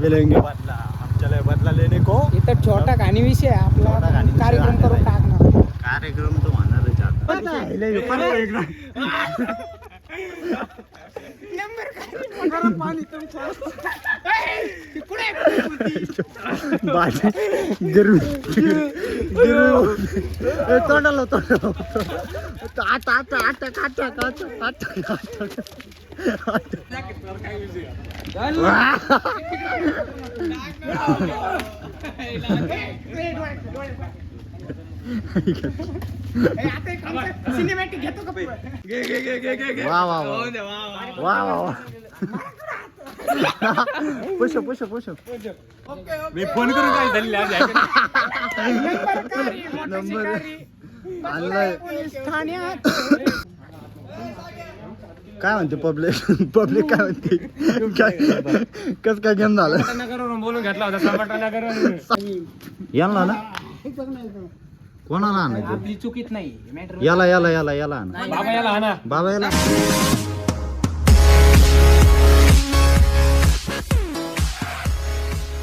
अभी लेंगे बदला. हम चले बदला लेने को इथं छोटा कहाणी विषय आहे छोटा आपला कार्यक्रम आहे. करून टाकणार कार्यक्रम तो होणारच आता. बाजी गिरू गिरू तोंडाला तोंडाला. आता आता आता काटा काटा काटा काटा सिनेमॅटिक घेतो का वा वा वा वा वा वा पुश पुश पुश मी फोन करून काय झालेली आज नंबर आणलाय. ठाण्यात. काय म्हणते पब्लिक पब्लिक काय म्हणते काय कस काय गेम झालं नगरवरून बोलून घेतला होता सपाटा नगरवरून याला ना कोणाला आणायचं आपली चुकीत नाही मॅटर याला याला याला याला आण बाबा याला हाना बाबा याला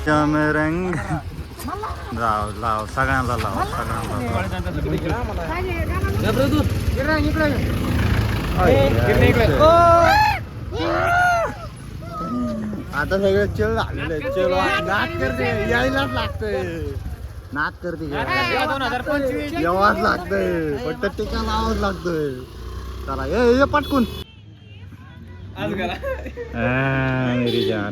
श्याम रंग लाव लाव सगळ्यांना लाव सगळ्यांना लाव आता सगळं चल झालेलं चल नाच करते. यायलाच लागतंय. नाच करते. यावाच लागतंय. फक्त टिका लावाच लागतंय. चला ये ये पटकून.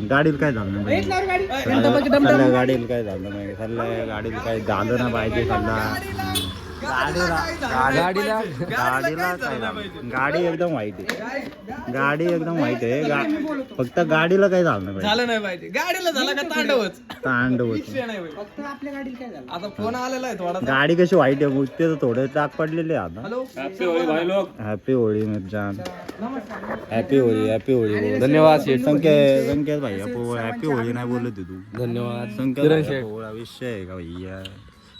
गाडीला काय झालं नाही सल्ल्या गाडीला काय झालं नाही सल्ल्या गाडीला काय झालं ना पाहिजे सल्ला गाडीला गाडीला गाडीला काय झालं गाडी एकदम वाईट आहे. गाडी एकदम वाईट आहे. गा- फक्त गाडीला काय झालं नाही पाहिजे. झालं नाही पाहिजे. गाडीला झाला का तांडवच? तांड होत विषय नाही पाहिजे. फक्त आपल्या गाडीला काय झालं? आता फोन आलेला आहे थोडा गाडी कशी वाईट आहे? ते तर थोडे टाक पडलेले आहे आता. हॅलो? हॅपी होळी भाई लोक. हॅपी होळी मिरजान. हॅपी होळी हॅपी होळी धन्यवाद शेठ. संकेत संकेत भाई हॅपी होळी नाही बोलत तू. धन्यवाद. संकेत किरण भाई, शेठ. विषय आहे का भैया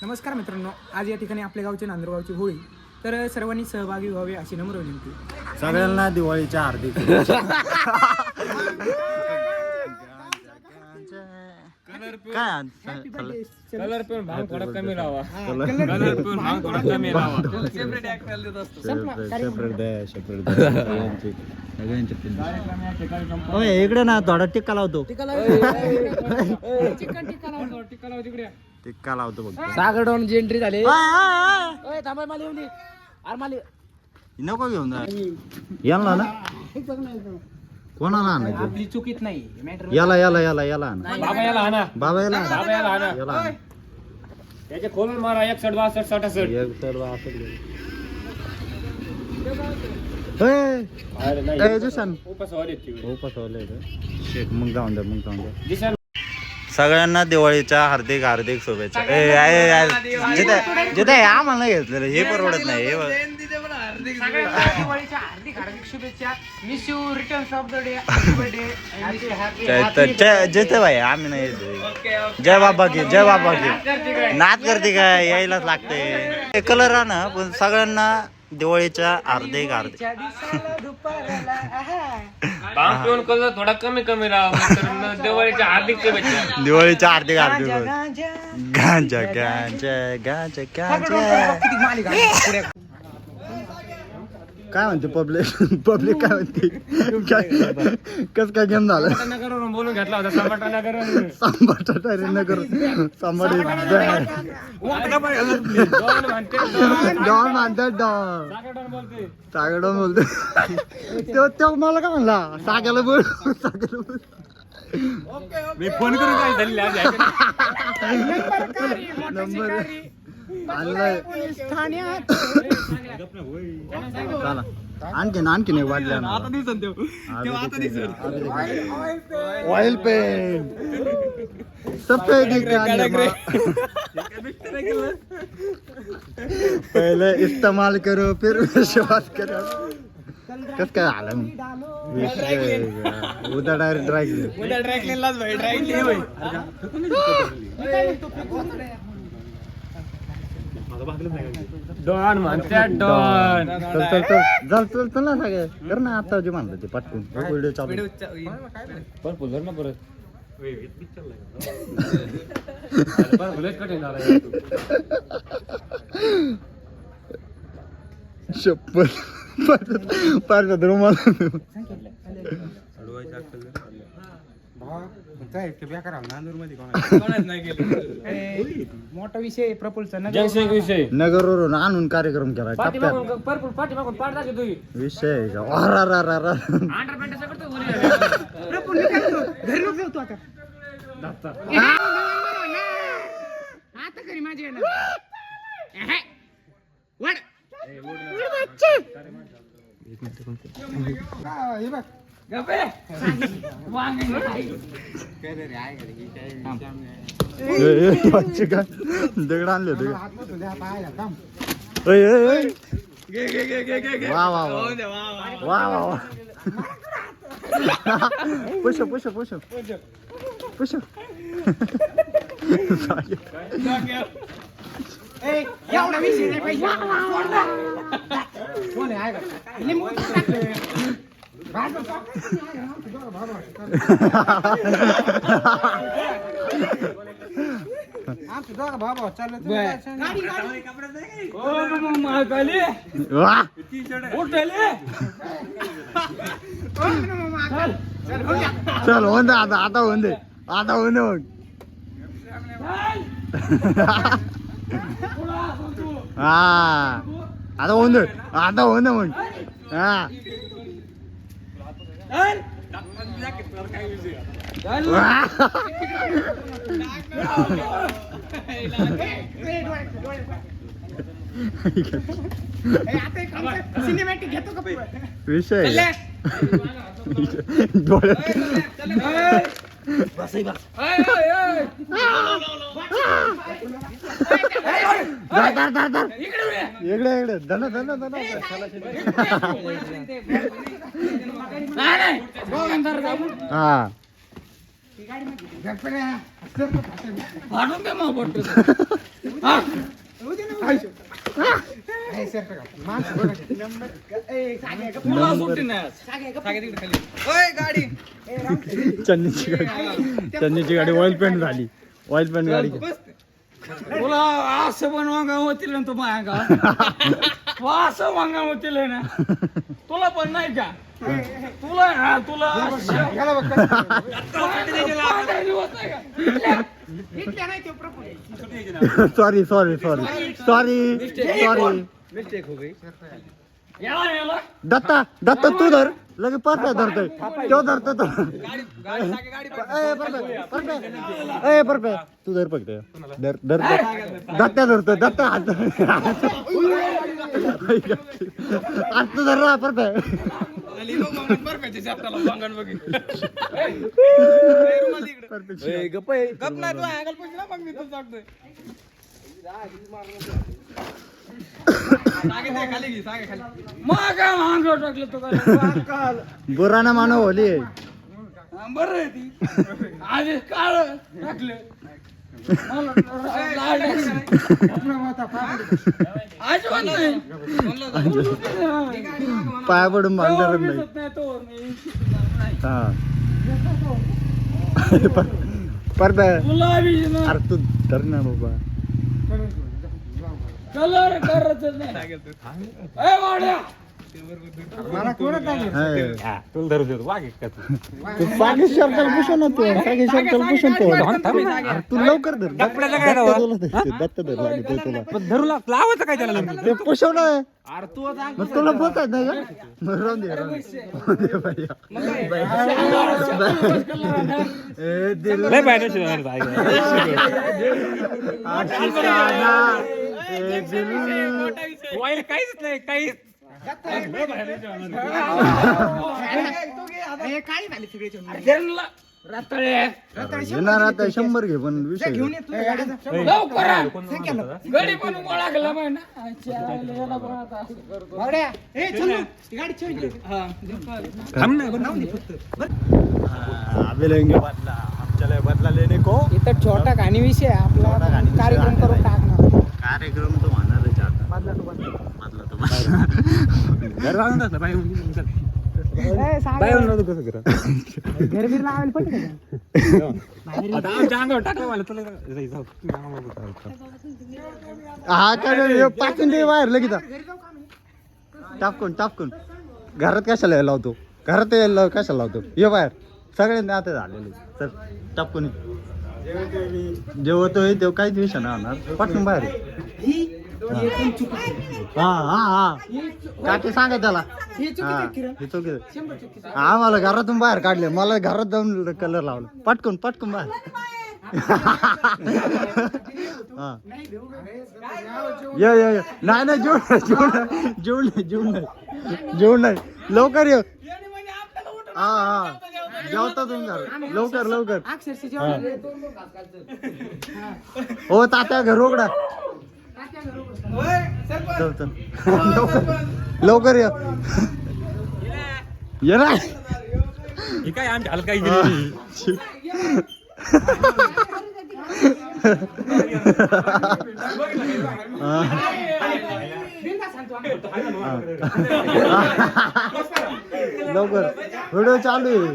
नमस्कार मित्रांनो आज या ठिकाणी आपल्या गावचे नांदूरगावची होळी तर सर्वांनी सहभागी व्हावे अशी नम्र विनंती सगळ्यांना दिवाळीच्या हार्दिक शुभेच्छा. काय आण- कलर पिऊन भांग थोडा कमी लावा कलर- कलर पिऊन भांग थोडा कमी लावा सेपरेट सेपरेट द्या सेपरेट द्या सगळ्यांची सगळ्यांची पिन. ओय, इकडे ना थोडा टिक्का लावतो चिकन टिक्का लावतो टिक्का लावतो तिकडे टिक्का लावतो बघ. सागर डाऊन जी एंट्री झाली. ओय, थांबा मला येऊन दे. अरे मला नको घेऊन जा. याला ना. कोणाला आणायचं? आपली चुकीत नाही. मॅटर याला याला याला याला आण. बाबा याला हाना बाबा याला आण. बाबा याला हाना याला आण. त्याचे खोलून मारा एकसठ बासष्ट सटासष्ट एक सर्व असं घे. ए, ए, नाही. जुशान. उपास वाले आहेत तिकडे. पसवलंय का? शेट, मग जाऊन द्या मग जाऊन द्या दिसायला सगळ्यांना दिवाळीच्या हार्दिक हार्दिक शुभेच्छा. ए, ए, ए, जिथे जिथे आम्हाला नाही घेतलेलं हे परवडत नाही हे जिथे भाई आम्ही नाही येत. जय बाबा की जय बाबा की. नाच करते काय? यायलाच लागते. कलर आहे ना पण सगळ्यांना दिवाळीच्या भांग पिऊन कलर थोडा कमी कमी तर दिवाळीच्या हार्दिक शुभेच्छा. दिवाळीच्या हार्दिक हार्दिक गांजा गांजा गांजा गांजा काय म्हणते पब्लिक पब्लिक काय म्हणते? कस काय गेम झालं? नगरवरून बोलून घेतला होता सपाटा नगरवरून सांबाटा तयारी न करू सांबाडी दोन म्हणते दोन. डॉन म्हणतात डॉन सागर डॉन बोलते. सागडॉन बोलते. तो तो मला काय म्हणला? सागाला बोल. सागाला बोल. मी फोन करून काय झालेली नंबर आणलाय. ठाण्यात चला. आणखीन आणखीन एक वाटल्या ना ऑइल पेंट सफेद पहले इस्तेमाल करो फिर विश्वास करो। कस काय मग? विषय उद्या डायरेक्ट ड्राय उद्या ड्रायक्लीनलाच भाई ड्रायक्लीन होय. डॉन म्हणतात डॉन. चल चल चल. चल चल चल ना सगळे. कर ना आता जे म्हणलं ते पटकून. व्हिडिओ चालू. पण ना परत. चप्पल पाच रुमाल मोठा विषय प्रफुलचा. नगर विषय. नगरवरून आणून कार्यक्रम केला टप्प्यात. पाठीमागून भरपूर पाठीमागून पाठ दाखव तुम्ही विषय आहे का? अरा रा रा रा अंडरपॅन्ट सगळं तो घरी प्रफुल मी काय म्हणतो? घरी नको जाऊ तू आता. आता घरी माझे येणार. एहे. वळ. हा, हे बघ. गप्पे. दगड आणले होते ओय, वा वा वा वा वा वा पुश पुश पुश पुश एवढा विषय चल होऊन दे आता आता होऊन दे. आता होऊन दे मग. हा. आता होऊन दे आता होऊन दे मग. हा. सिनेमॅटिक घेतो का विषय आहे. का? डोळ्यात धर, धर, धर, धर. इकडे इकडे धन धन धन. हा. चन्नीची गाडी. चन्नीची गाडी ऑइल पेंट झाली. ऑइल पेंट गाडी तुला असं पण वांगा होतील ना तो मागा. असं वांगा होतील ना. तुला पण नाही का? तुला हा तुला sorry sorry sorry sorry sorry याला याला। दत्ता दत्ता तू धर. लगे परफ्या धरतोय. तो धरतो तो. ए, परफ्या. तू धर फक्त. धर धर धर. दत्ता धरतोय दत्ता हात आज तू धर ना परफ्या. मागा मांग टाकलं तो काय बुरा ना मानव होली. बरं ती. आधी काळ टाकलं. पाया पडून बांधणार नाही. हा. ना अरे तू धर ना बाबा. कलर करायचं नाही ए वाड्या मला नाही तुला धरू देतो वाघ तू तू लवकर धर दत्त धर लागेल तुला धरू लावायचं काय त्याला ते मग तुला बोलत नाही का मग राहून दे राहून दे. भैया. काहीच येणार आता शंभर घे पण विषय. गडी पण ओळखला लेंगे बदला हम चले बदला. लेने को. इथं छोटा कहाणी विषय आहे आपला कार्यक्रम. करून टाकणार. कार्यक्रम तो म्हणणारच आता. बदला तो. बदला तो बदला. ए, सांगा. घर बीर लावायला पटकन. हा काय बाहेर लगेच टापकून टापकून. घरात कशाला यायला लावतो? घरात यायला कशाला लावतो? ये बाहेर. सगळ्यांना आता झालेले तर टापकून जेवतोय तेव्हा काहीच विषय नाही होणार. पटकन बाहेर. हा हा हा. काकी सांगा त्याला. हा, मला घरातून बाहेर काढले. मला घरात जाऊन कलर लावला. पटकून पटकून बाहेर. ये ये ये. नाही नाही जेवण जेवण जेवण नाही जेवण नाही जेवण नाही लवकर ये. हा हा. जेवता तुम्ही घरात. लवकर. लवकर हा. हो तात्या घर उघडा. चल, चल. लवकर लवकर ये. ये ना. काय आमच्या हलका लवकर. व्हिडिओ चालू आहे.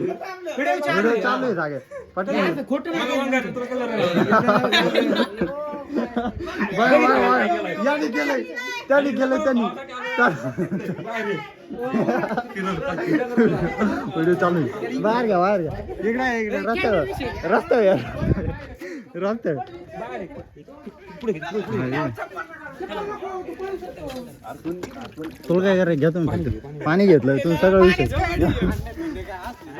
व्हिडिओ चालू आहे. जागे. पटकन. बरं, बरं, बरं. याने केलंय. त्यांनी केलंय त्यांनी. व्हिडिओ चालू आहे. बाहेर घ्या बाहेर घ्या. इकडे इकडे. रस्त्यावर. रस्त्यावर या. रस्त्यावर. तुला काय करायचं? घ्या तुम्ही. पाणी घेतलं तुम्ही सगळं विषय.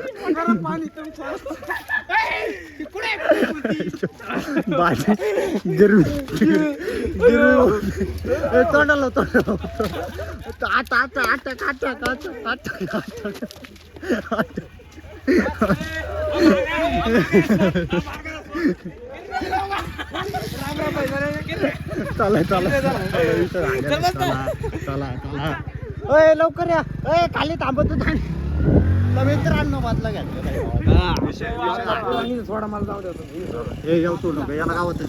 कलर. पटकन होत नाही. लय पटकन बाजी गिरवी गिरवी तोंडाला तोंडाला चला चला. चला चला चला. ओय लवकर या. खाली थांबत तर मित्रांनो बदला घ्या हे. येऊ तू नको याला गावात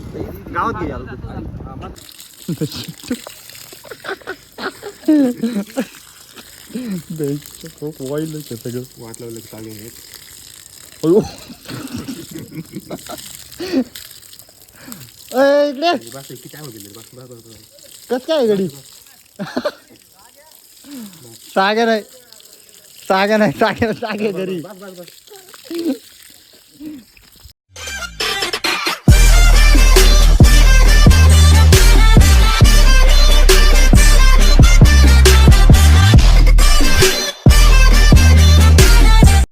गावात घे याला. खूप वाईल सगळं अयो अय, इकडे. कस काय गडी सागर आहे. सागर नाही सागर सागर घरी.